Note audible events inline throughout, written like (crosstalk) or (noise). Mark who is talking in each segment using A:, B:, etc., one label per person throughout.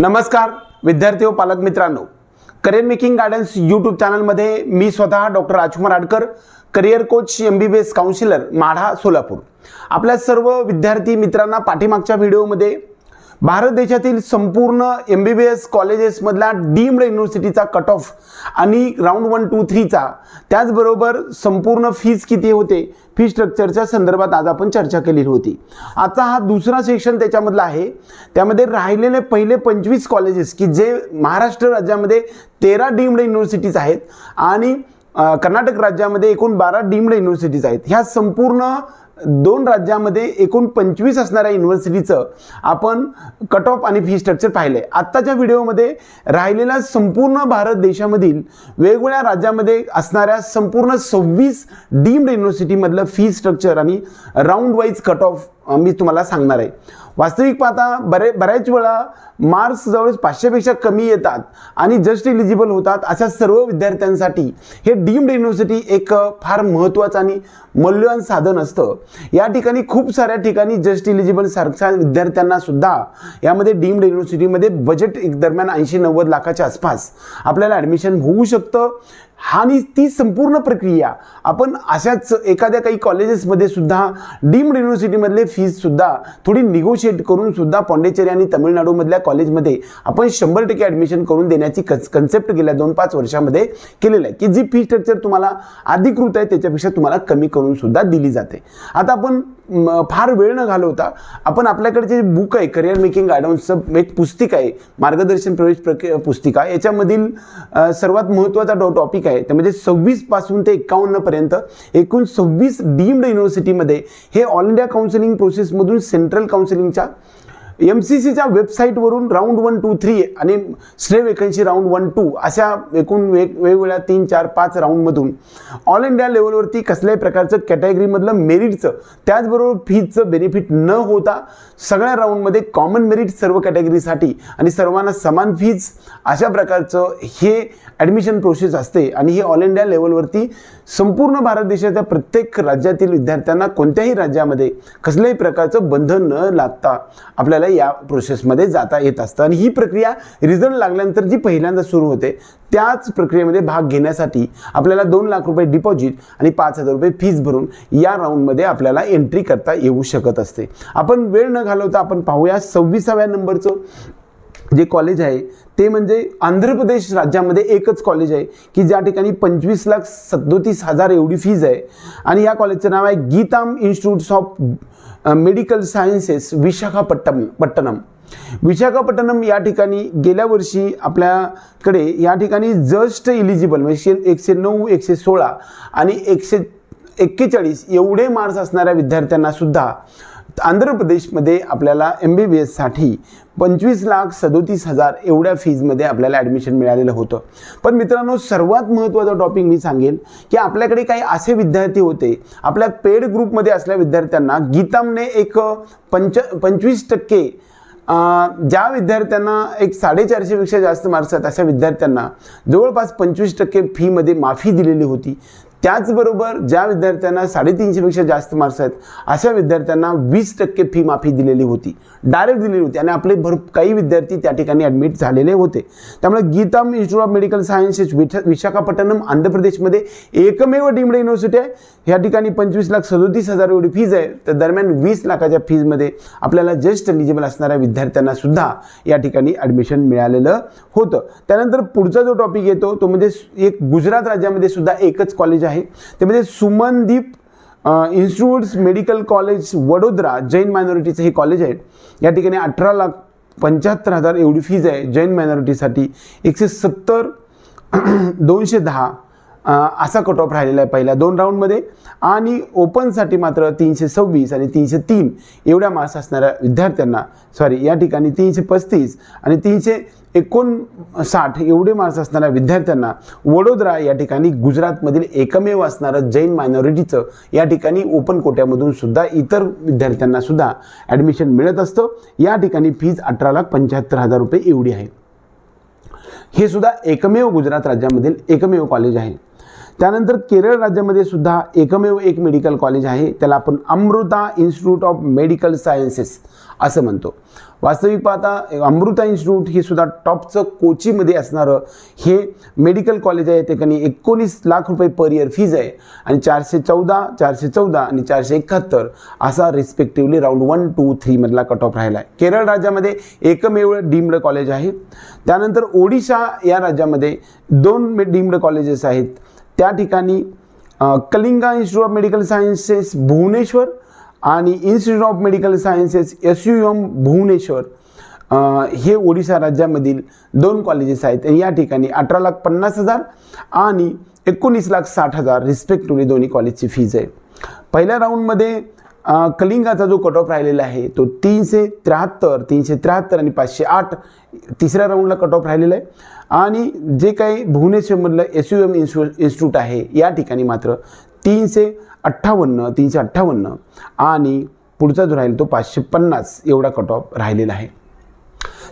A: नमस्कार विद्यार्थी व पालक मित्रांनो. करिअर मेकिंग गायडन्स यूट्यूब चॅनलमध्ये मी स्वतः doctor Rajkumar Adkar career coach M B B S counsellor Madha Solapur. आपल्या सर्व विद्यार्थी मित्रांना पाठीमागच्या व्हिडिओमध्ये भारत देशातील संपूर्ण एम बी बी एस कॉलेजेसमधला डीम्ड युनिव्हर्सिटीचा कट ऑफ आणि राऊंड वन टू थ्रीचा त्याचबरोबर संपूर्ण फीज किती होते? फी स्ट्रक्चरच्या संदर्भात आज आपण चर्चा केलेली होती. आता हा दुसरा सेक्शन त्याच्यामधला आहे. त्यामध्ये राहिलेले पहिले पंचवीस कॉलेजेस की जे महाराष्ट्र राज्यामध्ये तेरा डीम्ड युनिव्हर्सिटीज आहेत आणि कर्नाटक राज्यामध्ये एकूण बारा डीम्ड युनिव्हर्सिटीज आहेत. ह्या संपूर्ण दोन राज्यामध्ये एकूण पंचवीस असणाऱ्या युनिव्हर्सिटीचं आपण कट ऑफ आणि फी स्ट्रक्चर पाहिलं आहे आत्ताच्या व्हिडिओमध्ये राहिलेल्या संपूर्ण भारत देशामधील वेगवेगळ्या राज्यामध्ये असणाऱ्या संपूर्ण सव्वीस डीम्ड युनिव्हर्सिटीमधलं फी स्ट्रक्चर आणि राऊंड वाईज कट ऑफ मी तुम्हाला सांगणार आहे. वास्तविक पाहता बरे बऱ्याच वेळा मार्क्स जवळच पाचशेपेक्षा कमी येतात आणि जस्ट इलिजिबल होतात अशा सर्व विद्यार्थ्यांसाठी. हे डीम्ड युनिव्हर्सिटी एक फार महत्त्वाचं आणि मौल्यवान साधन असतं. या ठिकाणी खूप साऱ्या ठिकाणी जस्ट इलिजिबल सारख्या विद्यार्थ्यांना सुद्धा यामध्ये डीम्ड युनिव्हर्सिटीमध्ये बजेट एक दरम्यान ऐंशी नव्वद लाखाच्या आसपास आपल्याला ॲडमिशन होऊ शकतं. आणि ती संपूर्ण प्रक्रिया. आपण अशाच एखाद्या काही कॉलेजेसमध्ये सुद्धा डीम्ड युनिव्हर्सिटीमधले फीजसुद्धा थोडी निगोशिएट करून सुद्धा पॉंडिचेरी आणि तमिळनाडूमधल्या कॉलेजमध्ये आपण शंभर टक्के ॲडमिशन करून देण्याची कन्स कन्सेप्ट गेल्या दोन पाच वर्षामध्ये केलेलं आहे. की जी फी स्ट्रक्चर तुम्हाला अधिकृत आहे त्याच्यापेक्षा तुम्हाला कमी करून सुद्धा दिली जाते. आता आपण फार वेळ न घालवता आपण आपल्याकडे जे बुक आहे करिअर मेकिंग गायडन्सचं एक पुस्तिका आहे मार्गदर्शन प्रवेश प्रक्रिया पुस्तिका याच्यामधील सर्वात महत्त्वाचा डॉ टॉपिक आहे त्यामध्ये म्हणजे सव्वीसपासून ते एकावन्नपर्यंत एकूण सव्वीस डीम्ड युनिव्हर्सिटीमध्ये हे ऑल इंडिया काउन्सिलिंग प्रोसेसमधून सेंट्रल काउन्सिलिंगच्या एम सी सीच्या वेबसाईटवरून राऊंड वन टू थ्री आणि stay vacancy round one two अशा एकूण वेग वेगवेगळ्या तीन चार पाच राऊंडमधून ऑल इंडिया लेवलवरती कसल्याही प्रकारचं कॅटेगरीमधलं मेरिटचं त्याचबरोबर फीजचं बेनिफिट न होता सगळ्या राऊंडमध्ये कॉमन मेरिट सर्व कॅटेगरीसाठी आणि सर्वांना समान फीज अशा प्रकारचं हे ॲडमिशन प्रोसेस असते आणि ही ऑल इंडिया लेवलवरती संपूर्ण भारत देशाच्या प्रत्येक राज्यातील विद्यार्थ्यांना कोणत्याही राज्यामध्ये कसल्याही प्रकारचं बंधन न लागता आपल्याला या प्रोसेसमध्ये जाता येत असतं. आणि ही प्रक्रिया रिझल्ट लागल्यानंतर जी पहिल्यांदा सुरू होते त्याच प्रक्रियेमध्ये भाग घेण्यासाठी आपल्याला दोन लाख रुपये डिपॉझिट आणि पाच हजार रुपये फीज भरून या राऊंडमध्ये आपल्याला एंट्री करता येऊ शकत असते. आपण वेळ न घालवता आपण पाहूया सव्वीसाव्या नंबरचं जे कॉलेज आहे ते म्हणजे आंध्र प्रदेश राज्यामध्ये एकच कॉलेज आहे की ज्या ठिकाणी पंचवीस लाख सदोतीस हजार एवढी फीज आहे. आणि या कॉलेजचं नाव आहे GITAM institutes of medical sciences Visakhapattam Patnam. Visakhapatnam या ठिकाणी गेल्या वर्षी आपल्याकडे या ठिकाणी जस्ट इलिजिबल म्हणजे एकशे नऊ एकशे सोळा आणि एकशे एक्केचाळीस एवढे मार्क्स असणाऱ्या विद्यार्थ्यांना सुद्धा आंध्र प्रदेशमध्ये आपल्याला एम बी बी एससाठी पंचवीस लाख सदोतीस हजार एवढ्या फीजमध्ये आपल्याला ॲडमिशन मिळालेलं होतं. पण मित्रांनो सर्वात महत्त्वाचा टॉपिक मी सांगेन की आपल्याकडे काही असे विद्यार्थी होते. आपल्या पेड ग्रुपमध्ये असल्या विद्यार्थ्यांना गीतामने एक पंच पंचवीस टक्के ज्या विद्यार्थ्यांना एक साडेचारशेपेक्षा जास्त मार्क्स आहेत अशा विद्यार्थ्यांना जवळपास पंचवीस टक्के फीमध्ये माफी दिलेली होती. त्याचबरोबर ज्या विद्यार्थ्यांना साडेतीनशेपेक्षा जास्त मार्क्स आहेत अशा विद्यार्थ्यांना वीस टक्के फी माफी दिलेली होती. डायरेक्ट दिलेली होती आणि आपले भर काही विद्यार्थी त्या ठिकाणी ॲडमिट झालेले होते. त्यामुळे GITAM institute of medical sciences विशा विशाखापट्टणम आंध्र प्रदेशमध्ये एकमेव डीमड युनिव्हर्सिटी आहे. ह्या ठिकाणी पंचवीस लाख सदोतीस हजार एवढी फीज आहे. तर दरम्यान वीस लाखाच्या फीजमध्ये आपल्याला जस्ट एलिजिबल असणाऱ्या विद्यार्थ्यांना सुद्धा या ठिकाणी ॲडमिशन मिळालेलं होतं. त्यानंतर पुढचा जो टॉपिक येतो तो म्हणजे एक गुजरात राज्यामध्ये सुद्धा एकच कॉलेज आहे. ते म्हणजे Sumandeep institutes medical college Vadodara Jain मायनॉरिटीचं हे कॉलेज आहे या ठिकाणी अठरा लाख पंच्याहत्तर हजार एवढी फीज आहे जैन मायनॉरिटीसाठी एकशे सत्तर दोनशे दहा असा कट ऑफ राहिलेला आहे पहिल्या दोन राऊंडमध्ये आणि ओपनसाठी मात्र तीनशे सव्वीस आणि तीनशे तीन एवढ्या मार्क्स असणाऱ्या विद्यार्थ्यांना सॉरी या ठिकाणी तीनशे पस्तीस आणि तीनशे एकोणसाठ एवढे मार्क्स असणाऱ्या विद्यार्थ्यांना वडोदरा या ठिकाणी गुजरातमधील एकमेव असणारं जैन मायनॉरिटीचं या ठिकाणी ओपन कोट्यामधून सुद्धा इतर विद्यार्थ्यांना सुद्धा ॲडमिशन मिळत असतं. या ठिकाणी फीज अठरा लाख पंच्याहत्तर हजार रुपये एवढी आहे. हे सुद्धा एकमेव गुजरात राज्यामधील एकमेव कॉलेज आहे. त्यानंतर केरळ राज्यामध्ये सुद्धा एकमेव एक मेडिकल कॉलेज आहे. त्याला आपण Amrita institute of medical sciences असं म्हणतो. वास्तविक पाहता अमृता इन्स्टिट्यूट हे सुद्धा टॉपचं कोचीमध्ये असणारं हे मेडिकल कॉलेज आहे. त्या एकोणीस लाख रुपये पर इयर फीज आहे आणि चारशे चौदा चारशे चौदा आणि चारशे एकाहत्तर असा रिस्पेक्टिव्हली राऊंड वन टू थ्रीमधला कट ऑफ राहिला आहे केरळ राज्यामध्ये एकमेव डीम्ड कॉलेज आहे. त्यानंतर ओडिशा या राज्यामध्ये दोन डीम्ड कॉलेजेस आहेत. त्या ठिकाणी Kalinga institute of medical sciences Bhubaneswar आणि institute of medical sciences S U M Bhubaneswar हे ओडिशा राज्यामधील दोन कॉलेजेस आहेत. आणि या ठिकाणी अठरा लाख पन्नास हजार आणि एकोणीस लाख साठ हजार रिस्पेक्टिव्हली दोन्ही कॉलेजची फीज आहे पहिल्या राऊंडमध्ये कलिंगाचा जो कट ऑफ राहिलेला आहे तो तीनशे त्र्याहत्तर तीनशे त्र्याहत्तर आणि पाचशे आठ तिसऱ्या राऊंडला कट ऑफ राहिलेला आहे. आणि जे काही भुवनेश्वरमधलं एस यू एम इन्स्टू इन्स्टिट्यूट आहे या ठिकाणी मात्र तीनशे अठ्ठावन्न तीनशे अठ्ठावन्न आणि पुढचा जो राहील तो पाचशे पन्नास एवढा कट ऑफ राहिलेला आहे.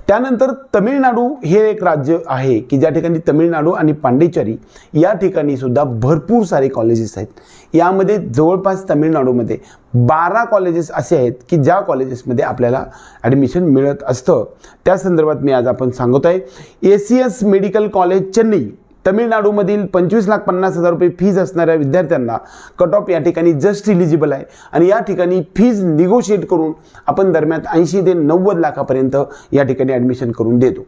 A: त्यानंतर तमिळनाडू हे एक राज्य आहे की ज्या ठिकाणी तमिळनाडू आणि पांडिचेरी या ठिकाणी सुद्धा भरपूर सारे कॉलेजेस आहेत. यामध्ये जवळपास तमिळनाडूमध्ये बारा कॉलेजेस असे आहेत की ज्या कॉलेजेसमध्ये आपल्याला ॲडमिशन मिळत असतं. त्या संदर्भात मी आज आपण सांगत आहे. A C S medical college Chennai तमिळनाडूमधील पंचवीस लाख पन्नास हजार रुपये फीज असणाऱ्या विद्यार्थ्यांना कट ऑफ या ठिकाणी जस्ट इलिजिबल आहे. आणि या ठिकाणी फीज निगोशिएट करून आपण दरम्यान ऐंशी ते नव्वद लाखापर्यंत या ठिकाणी ॲडमिशन करून देतो.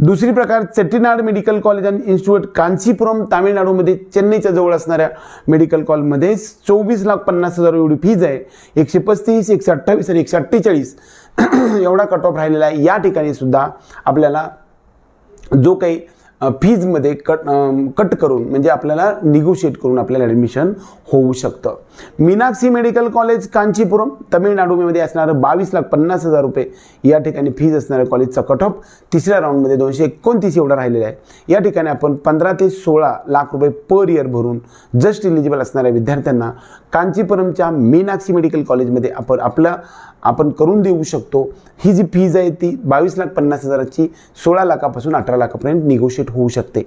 A: दुसरी प्रकार Chettinad medical college and institute Kanchipuram तामिळनाडूमध्ये चेन्नईच्या जवळ असणाऱ्या मेडिकल कॉलेजमध्ये चोवीस लाख पन्नास हजार एवढी फीज आहे. एकशे पस्तीस एकशे अठ्ठावीस आणि एकशे अठ्ठेचाळीस (clears throat) एवढा कट ऑफ राहिलेला आहे. या ठिकाणी सुद्धा आपल्याला जो काही फीजमध्ये कट कट करून म्हणजे आपल्याला निगोशिएट करून आपल्याला ॲडमिशन होऊ शकतं. मीनाक्षी मेडिकल कॉलेज कांचीपुरम तमिळनाडूमध्ये असणारं बावीस लाख पन्नास हजार रुपये या ठिकाणी फीज असणाऱ्या कॉलेजचा कट ऑफ तिसऱ्या राऊंडमध्ये दोनशे एकोणतीस एवढा राहिलेला आहे. या ठिकाणी आपण पंधरा ते सोळा लाख रुपये पर इयर भरून जस्ट इलिजिबल असणाऱ्या विद्यार्थ्यांना कांचीपुरमच्या मीनाक्षी मेडिकल कॉलेजमध्ये आपण आपलं आपण करून देऊ शकतो. ही जी फीज आहे ती बावीस लाख पन्नास हजाराची सोळा लाखापासून अठरा लाखापर्यंत निगोशिएट होऊ शकते.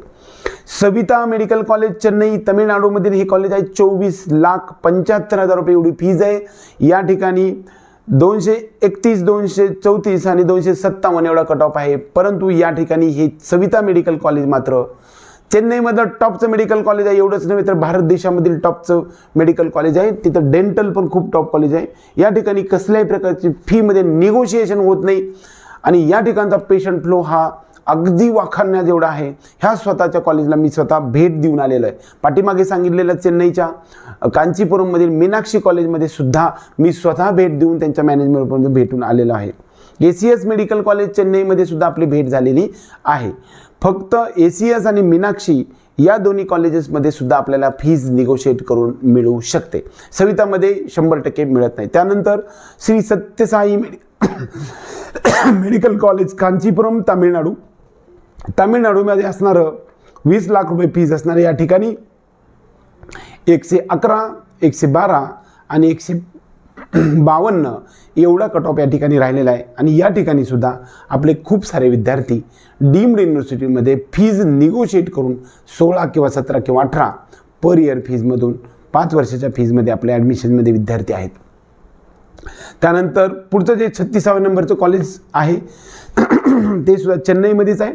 A: सविता मेडिकल कॉलेज चेन्नई तमिळनाडूमधील हे कॉलेज आहे. चोवीस लाख पंच्याहत्तर हजार रुपये एवढी फीज आहे. या ठिकाणी दोनशे एकतीस दोनशे चौतीस आणि दोनशे सत्तावन्न एवढा कट ऑफ आहे. परंतु या ठिकाणी हे सविता मेडिकल कॉलेज मात्र चेन्नईमधलं टॉपचं मेडिकल कॉलेज आहे. एवढंच नव्हे तर भारत देशामधील टॉपचं मेडिकल कॉलेज आहे. तिथं डेंटल पण खूप टॉप कॉलेज आहे. या ठिकाणी कसल्याही प्रकारची फीमध्ये निगोशिएशन होत नाही. आणि या ठिकाणचा पेशंट फ्लो हा अगदी वाखाणण्यात एवढा आहे ह्या स्वतःच्या कॉलेजला मी स्वतः भेट देऊन आलेलो आहे. पाठीमागे सांगितलेलं चेन्नईच्या कांचीपुरममधील मीनाक्षी कॉलेजमध्ये सुद्धा मी स्वतः भेट देऊन त्यांच्या मॅनेजमेंटपर्यंत भेटून आलेलो आहे. A C S medical college चेन्नईमध्ये सुद्धा आपली भेट झालेली आहे. फक्त ए सी एस आणि मीनाक्षी या दोन्ही कॉलेजेसमध्ये सुद्धा आपल्याला फीज निगोशिएट करून मिळू शकते. सवितामध्ये शंभर टक्के मिळत नाही. त्यानंतर श्री सत्यसाई मेडि मेडिकल कॉलेज कांचीपुरम तामिळनाडू. तामिळनाडूमध्ये असणारं वीस लाख रुपये फीज असणारं या ठिकाणी एकशे अकरा एकशे बारा आणि एकशे बावन्न एवढा कट ऑफ या ठिकाणी राहिलेला आहे. आणि या ठिकाणी सुद्धा आपले खूप सारे विद्यार्थी डीम्ड युनिव्हर्सिटीमध्ये फीज निगोशिएट करून सोळा किंवा सतरा किंवा अठरा पर इयर फीजमधून पाच वर्षाच्या फीजमध्ये आपल्या ॲडमिशनमध्ये विद्यार्थी आहेत. त्यानंतर पुढचं जे छत्तीसाव्या नंबरचं कॉलेज आहे ते सुद्धा चेन्नईमध्येच आहे.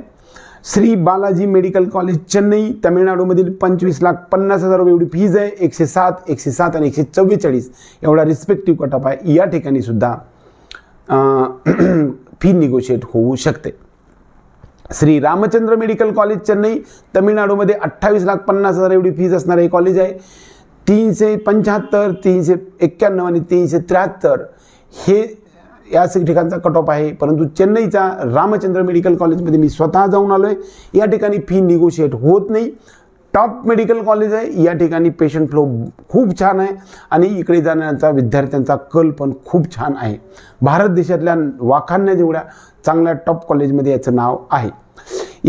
A: श्री बालाजी मेडिकल कॉलेज चेन्नई तामिळनाडूमधील पंचवीस लाख पन्नास हजार रुपये एवढी फीज आहे. एकशे सात एकशे सात आणि एकशे चव्वेचाळीस. एवढा रिस्पेक्टिव्ह कटअप आहे या ठिकाणी सुद्धा फी निगोशिएट (clears throat) होऊ शकते. श्री रामचंद्र मेडिकल कॉलेज चेन्नई तमिळनाडूमध्ये अठ्ठावीस लाख पन्नास हजार एवढी फीज असणारं हे कॉलेज आहे. तीनशे पंच्याहत्तर तीनशे एक्क्याण्णव आणि तीनशे त्र्याहत्तर हे या ठिकाणचा कट ऑफ आहे. परंतु चेन्नईचा रामचंद्र मेडिकल कॉलेजमध्ये मी स्वतः जाऊन आलो आहे या ठिकाणी फी निगोशिएट होत नाही. टॉप मेडिकल कॉलेज आहे. या ठिकाणी पेशंट फ्लो खूप छान आहे. आणि इकडे जाण्याचा विद्यार्थ्यांचा कल पण खूप छान आहे. भारत देशातल्या वाखाणण्या जेवढ्या चांगल्या टॉप कॉलेजमध्ये याचं नाव आहे.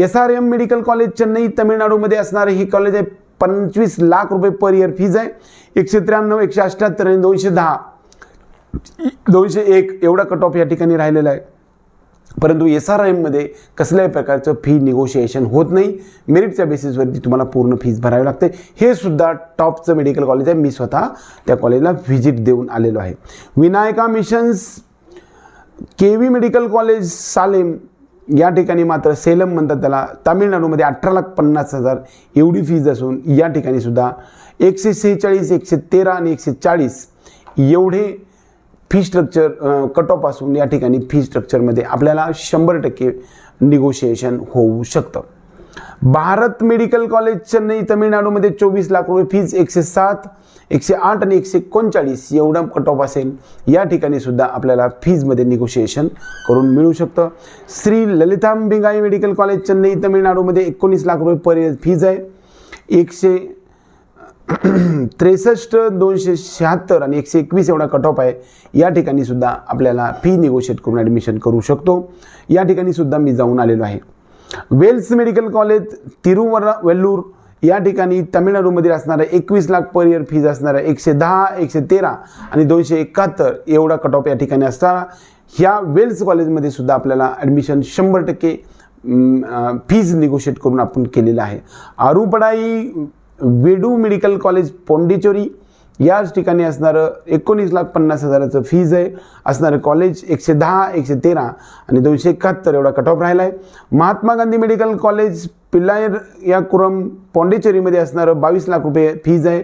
A: S R M medical college Chennai तमिळनाडूमध्ये असणारे हे कॉलेज आहे. पंचवीस लाख रुपये पर इयर फीज आहे. एकशे त्र्याण्णव एकशे अठ्ठ्याहत्तर आणि दोनशे दहा. दोनशे एक एवढा कट ऑफ या ठिकाणी राहिलेला आहे. परंतु एस आर एममध्ये कसल्याही प्रकारचं फी निगोशिएशन होत नाही. मेरिटच्या बेसिसवरती तुम्हाला पूर्ण फीज भरावी लागते. हे सुद्धा टॉपचं मेडिकल कॉलेज आहे. मी स्वतः त्या कॉलेजला व्हिजिट देऊन आलेलो आहे. Vinayaka missions K V medical college Salem या ठिकाणी मात्र सेलम म्हणतात त्याला. तामिळनाडूमध्ये अठरा लाख पन्नास हजार एवढी फीज असून या ठिकाणी सुद्धा एकशे सेहेचाळीस एकशे तेरा आणि एकशे चाळीस एवढे फी स्ट्रक्चर कट ऑफ असून या ठिकाणी फी स्ट्रक्चरमध्ये आपल्याला शंभर टक्के निगोशिएशन होऊ शकतं. भारत मेडिकल कॉलेज चेन्नई तमिळनाडूमध्ये चोवीस लाख रुपये फीज एकशे सात एकशे आठ आणि एकशे एकोणचाळीस एवढा कट ऑफ असेल. या ठिकाणी सुद्धा आपल्याला फीजमध्ये निगोशिएशन करून मिळू शकतं. श्री ललितांबिंगाई मेडिकल कॉलेज चेन्नई तमिळनाडूमध्ये एकोणीस लाख रुपये पर फीज आहे. एकशे (clears throat) त्रेसष्ट दोनशे शहात्तर आणि एकशे एकवीस एवढा कट ऑफ आहे. या ठिकाणी सुद्धा आपल्याला फी निगोशिएट करून ॲडमिशन करू शकतो. या ठिकाणी सुद्धा मी जाऊन आलेलो आहे. वेल्स मेडिकल कॉलेज तिरुवरा वेल्लूर या ठिकाणी तामिळनाडूमध्ये असणाऱ्या एकवीस लाख पर इयर फीज असणाऱ्या एकशे दहा एकशे तेरा आणि दोनशे एकाहत्तर एवढा कट ऑफ या ठिकाणी असताना ह्या वेल्स कॉलेजमध्ये सुद्धा आपल्याला ॲडमिशन शंभर टक्के फीज निगोशिएट करून आपण केलेलं आहे. Arupadai Veedu medical college Pondicherry. याच ठिकाणी असणारं एकोणीस लाख पन्नास हजाराचं फीज आहे. असणारं कॉलेज एकशे दहा एकशे तेरा आणि दोनशे एकाहत्तर एवढा कट ऑफ राहिला आहे महात्मा गांधी मेडिकल कॉलेज पिल्लायर या कुरम पॉंडिचेरीमध्ये असणारं बावीस लाख रुपये फीज आहे.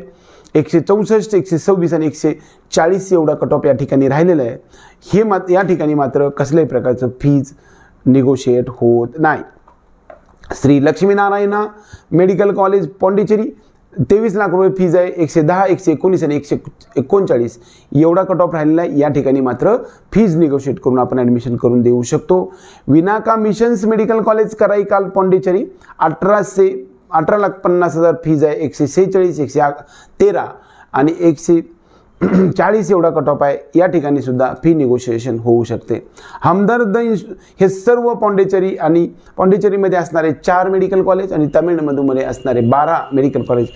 A: एकशे चौसष्ट एकशे सव्वीस आणि एकशे चाळीस एवढा कट ऑफ या ठिकाणी राहिलेलं आहे. हे मात या ठिकाणी मात्र कसल्याही प्रकारचं फीज निगोशिएट होत नाही. श्री लक्ष्मीनारायणा मेडिकल कॉलेज पॉंडिचेरी तेवीस लाख रुपये फीज आहे एकशे दहा एकशे एकोणीस आणि एकशे एकोणचाळीस. एवढा कट ऑफ राहिलेला आहे. या ठिकाणी मात्र फीज निगोशिएट करून आपण ॲडमिशन करून देऊ शकतो. Vinayaka missions medical college Karaikal Pondicherry. अठराशे अठरा लाख पन्नास हजार फीज आहे. एकशे सेहेचाळीस एकशे तेरा आणि एकशे (clears throat) चाळीस एवढा कट ऑफ आहे. या ठिकाणी सुद्धा फी निगोशिएशन होऊ शकते. हमदर्द इन्स हे सर्व पॉंडिचेरी आणि पॉंडिचेरीमध्ये असणारे चार मेडिकल कॉलेज आणि तामिळनाडूमध्ये असणारे बारा मेडिकल कॉलेज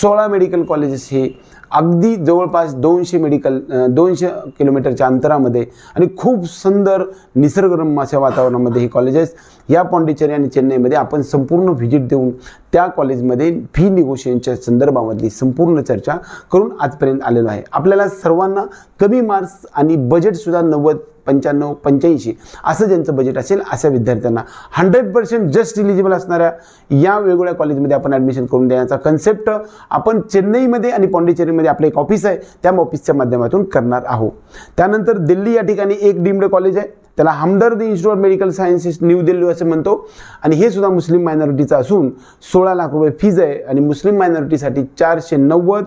A: सोळा मेडिकल कॉलेजेस हे अगदी जवळपास दोनशे मेडिकल दोनशे किलोमीटरच्या अंतरामध्ये आणि खूप सुंदर निसर्गरम्य अशा वातावरणामध्ये हे कॉलेज कॉलेजेस या पॉंडिचेरी आणि चेन्नईमध्ये आपण संपूर्ण व्हिजिट देऊन त्या कॉलेजमध्ये फी निगोशिएशनच्या संदर्भामधली संपूर्ण चर्चा करून आजपर्यंत आलेलो आहे. आपल्याला सर्वांना कमी मार्क्स आणि बजेटसुद्धा नव्वद पंच्याण्णव पंच्याऐंशी असं ज्यांचं बजेट असेल अशा विद्यार्थ्यांना हंड्रेड पर्सेंट जस्ट इलिजिबल असणाऱ्या या वेगवेगळ्या कॉलेजमध्ये आपण ॲडमिशन करून देण्याचा कन्सेप्ट आपण चेन्नईमध्ये आणि पॉंडिचेरीमध्ये आपलं एक ऑफिस आहे त्या ऑफिसच्या माध्यमातून करणार आहोत. त्यानंतर दिल्ली या ठिकाणी एक डीम्ड कॉलेज आहे त्याला Hamdard institute of medical sciences new Delhi असं म्हणतो. आणि हे सुद्धा मुस्लिम मायनॉरिटीचं असून सोळा लाख रुपये फीज आहे आणि मुस्लिम मायनॉरिटीसाठी चारशे नव्वद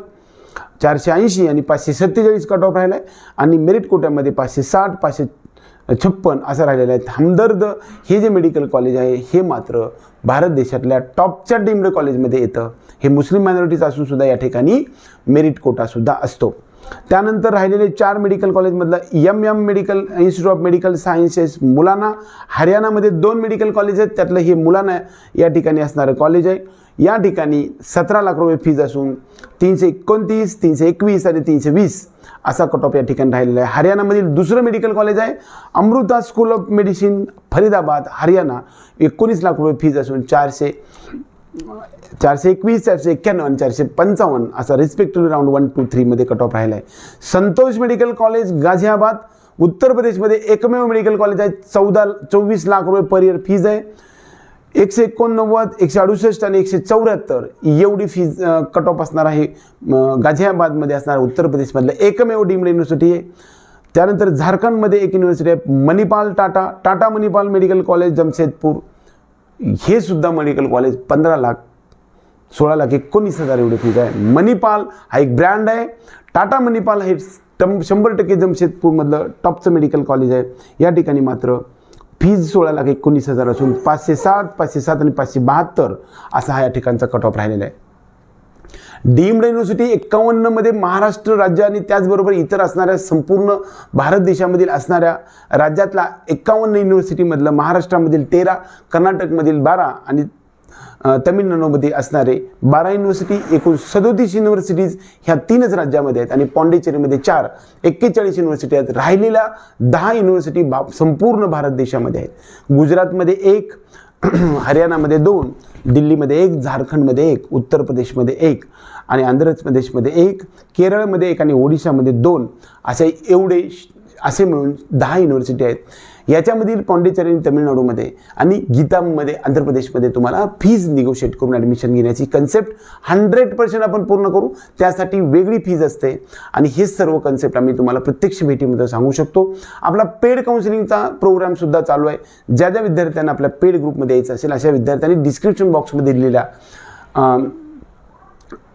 A: चारशे ऐंशी आणि पाचशे सत्तेचाळीस कट ऑफ राहिला आहे आणि मेरिट कोट्यामध्ये पाचशे साठ पाचशे छप्पन असं राहिलेलं आहे हमदर्द हे जे मेडिकल कॉलेज आहे हे मात्र भारत देशातल्या टॉपच्या डीम्ड कॉलेजमध्ये येतं. हे मुस्लिम मायनॉरिटीज असून सुद्धा या ठिकाणी मेरिट कोटासुद्धा असतो. त्यानंतर राहिलेले चार मेडिकल कॉलेजमधलं M M medical institute of medical sciences Mullana. हरियाणामध्ये दोन मेडिकल कॉलेज आहेत. त्यातलं हे मुलाना या ठिकाणी असणारं कॉलेज आहे. या ठिकाणी सतरा लाख रुपये फीज असून तीनशे एकोणतीस तीनशे एकवीस आणि तीनशे वीस असा कट ऑफ या ठिकाणी राहिलेला आहे. हरियाणामधील दुसरं मेडिकल कॉलेज आहे. Amrita school of medicine Faridabad Haryana. एकोणीस लाख रुपये फीज असून चारशे चारशे एकवीस चारशे एक्क्याण्णव आणि चारशे पंचावन्न असा रिस्पेक्टिव्ह राऊंड वन टू थ्रीमध्ये कट ऑफ राहिला आहे संतोष मेडिकल कॉलेज गाझियाबाद. उत्तर प्रदेशमध्ये एकमेव मेडिकल कॉलेज आहे. चौदा चोवीस लाख रुपये पर इयर फीज आहे. एकशे एकोणनव्वद एकशे अडुसष्ट आणि एकशे चौऱ्याहत्तर एवढी फीज कट ऑफ असणार आहे. गाझियाबादमध्ये असणार उत्तर प्रदेशमधलं एकमेव डीम्ड युनिव्हर्सिटी आहे. त्यानंतर झारखंडमध्ये एक युनिव्हर्सिटी आहे मणिपाल टाटा टाटा मणिपाल मेडिकल कॉलेज जमशेदपूर. हे सुद्धा मेडिकल कॉलेज पंधरा लाख सोळा लाख एकोणीस हजार एवढी फीज आहे. मणिपाल हा एक ब्रँड आहे. टाटा मणिपाल हे टम शंभर टक्के जमशेदपूरमधलं टॉपचं मेडिकल कॉलेज आहे. या ठिकाणी मात्र फीज सोळा लाख एकोणीस हजार असून पाचशे सात पाचशे सात आणि पाचशे बहात्तर असा हा या ठिकाणचा कट ऑफ राहिलेला आहे. डीम्ड युनिव्हर्सिटी एक्कावन्नमध्ये महाराष्ट्र राज्य आणि त्याचबरोबर इतर असणाऱ्या संपूर्ण भारत देशामधील असणाऱ्या राज्यातला एक्कावन्न युनिव्हर्सिटीमधलं महाराष्ट्रामधील तेरा कर्नाटकमधील बारा आणि तमिळनाडूमध्ये असणारे बारा युनिव्हर्सिटी एकूण सदोतीस युनिव्हर्सिटीज ह्या तीनच राज्यामध्ये आहेत. आणि पॉंडिचेरीमध्ये चार एक्केचाळीस युनिव्हर्सिटी आहेत. राहिलेल्या दहा युनिव्हर्सिटी भा संपूर्ण भारत देशामध्ये आहेत. गुजरातमध्ये एक (clears throat) हरियाणामध्ये दोन दिल्लीमध्ये एक झारखंडमध्ये एक उत्तर प्रदेशमध्ये एक आणि आंध्र प्रदेशमध्ये एक केरळमध्ये एक आणि ओडिशामध्ये दोन. असे एवढे श- असे मिळून दहा युनिव्हर्सिटी आहेत. याच्यामधील पॉंडिचेरी आणि तमिळनाडूमध्ये आणि गीतामध्ये आंध्र प्रदेशमध्ये तुम्हाला फीज निगोशिएट करून ॲडमिशन घेण्याची कन्सेप्ट हंड्रेड पर्सेंट आपण पूर्ण करू. त्यासाठी वेगळी फीज असते. आणि हेच सर्व कन्सेप्ट आम्ही तुम्हाला प्रत्यक्ष भेटीमध्ये सांगू शकतो. आपला पेड काउन्सिलिंगचा प्रोग्रामसुद्धा चालू आहे. ज्या ज्या विद्यार्थ्यांना आपल्या पेड ग्रुपमध्ये यायचं असेल अशा विद्यार्थ्यांनी डिस्क्रिप्शन बॉक्समध्ये दिलेल्या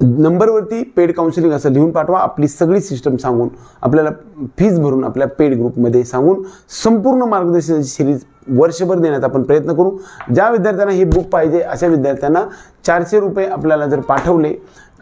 A: नंबरवरती पेड काउन्सिलिंग असं लिहून पाठवा. आपली सगळी सिस्टम सांगून आपल्याला फीज भरून आपल्या पेड ग्रुपमध्ये सांगून संपूर्ण मार्गदर्शनाची सिरीज वर्षभर देण्याचा आपण प्रयत्न करू. ज्या विद्यार्थ्यांना हे बुक पाहिजे अशा विद्यार्थ्यांना चारशे रुपये आपल्याला जर पाठवले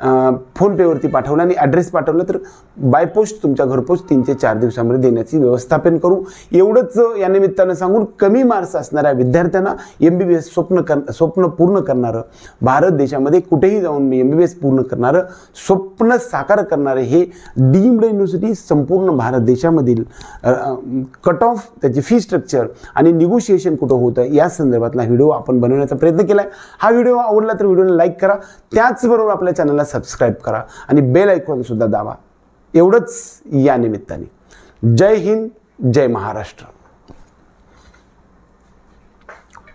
A: फोनपेवरती पाठवलं आणि ॲड्रेस पाठवलं तर बाय पोस्ट तुमच्या घरपोच तीन ते चार दिवसामध्ये देण्याची व्यवस्थापन करू. एवढंच या निमित्तानं सांगून कमी मार्क्स असणाऱ्या विद्यार्थ्यांना एम बी बी एस स्वप्न कर स्वप्न पूर्ण करणारं भारत देशामध्ये कुठेही जाऊन मी एम बी बी एस पूर्ण करणारं स्वप्न साकार करणारे हे डीम्ड युनिव्हर्सिटी संपूर्ण भारत देशामधील कट ऑफ त्याची फी स्ट्रक्चर आणि निगोशिएशन कुठं होतं या संदर्भातला व्हिडिओ आपण बनवण्याचा प्रयत्न केला आहे हा व्हिडिओ आवडला तर व्हिडिओला लाईक करा. त्याचबरोबर आपल्या चॅनलला सबस्क्राईब करा आणि बेल ऐकूनसुद्धा दाबा. एवढंच या निमित्ताने. जय हिंद जय महाराष्ट्र.